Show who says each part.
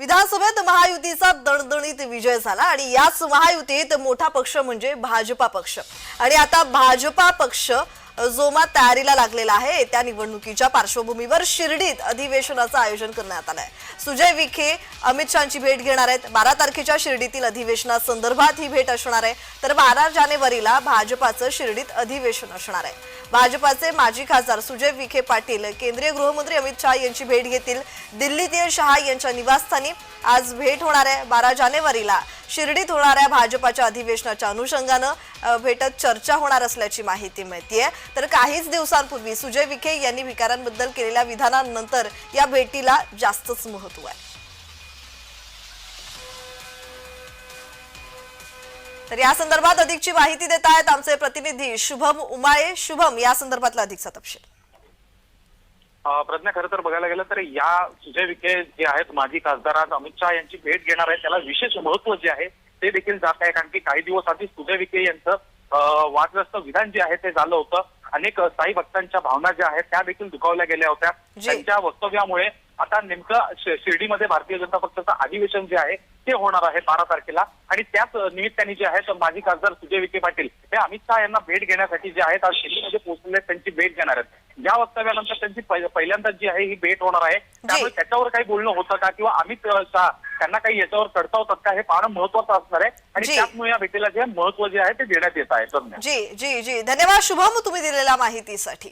Speaker 1: विधानसभेत महायुतीचा दणदणीत विजय झाला आणि याच महायुतीत मोठा पक्ष म्हणजे भाजपा पक्ष. आणि आता भाजपा पक्ष जोमात तयारीला लागलेला आहे. त्या निवडणुकीच्या पार्श्वभूमीवर शिर्डीत अधिवेशनाचं आयोजन करण्यात आलंय. सुजय विखे अमित शहाची भेट घेणार आहेत. बारा तारखेच्या शिर्डीतील अधिवेशनासंदर्भात ही भेट असणार आहे. तर बारा जानेवारीला भाजपाचं शिर्डीत अधिवेशन असणार आहे. भाजपाचे माजी खासदार सुजय विखे पाटील केंद्रीय गृहमंत्री अमित शहा यांची भेट घेतील. दिल्लीतील शहा यांच्या निवासस्थानी आज भेट होणार आहे बारा जानेवारीला. शिर्डीत होणाऱ्या भाजपाच्या अधिवेशनाच्या अनुषंगानं. भेटत चर्चा होणार असल्याची माहिती मिळतीये. तर काहीच दिवसांपूर्वी सुजय विखे यांनी भिकाऱ्यांबद्दल केलेल्या विधानानंतर या भेटीला जास्तच महत्त्व आहे. तर या संदर्भात अधिकची माहिती देत आहेत आमचे प्रतिनिधी शुभम उमाळे. शुभम या संदर्भातला अधिकचा तपशील.
Speaker 2: प्रज्ञा खरं तर बघायला गेलं तर या सुजय विखे जे आहेत माजी खासदार आज अमित शहा यांची भेट घेणार आहेत. त्याला विशेष महत्त्व जे आहे ते देखील जात आहे. कारण की काही दिवस आधी सुजय विखे यांचं वादग्रस्त विधान जे आहे ते झालं होतं. अनेक साई भक्तांच्या भावना ज्या आहेत त्या देखील दुखावल्या गेल्या होत्या. त्यांच्या वक्तव्यामुळे आता नेमकं शिर्डीमध्ये भारतीय जनता पक्षाचं अधिवेशन जे आहे ते होणार आहे बारा तारखेला. आणि त्याच निमित्ताने जे आहे तर माजी खासदार सुजय विखे पाटील हे अमित शहा यांना भेट घेण्यासाठी जे आहेत आज शिर्डीमध्ये पोहोचलेले आहेत, त्यांची भेट घेणार आहेत. या वक्तव्यानंतर त्यांची पहि- पहिल्यांदा जी आहे ही भेट होणार आहे. त्यामुळे त्याच्यावर काही बोलणं होतं का? किंवा अमित शहा त्यांना काही याच्यावर तडसावतात का? हे पाहणं महत्वाचं असणार आहे. आणि. त्यामुळे या भेटीला जे महत्त्व जे आहे ते देण्यात येत आहे.
Speaker 1: जी जी जी. धन्यवाद. शुभम तुम्ही दिलेल्या माहितीसाठी.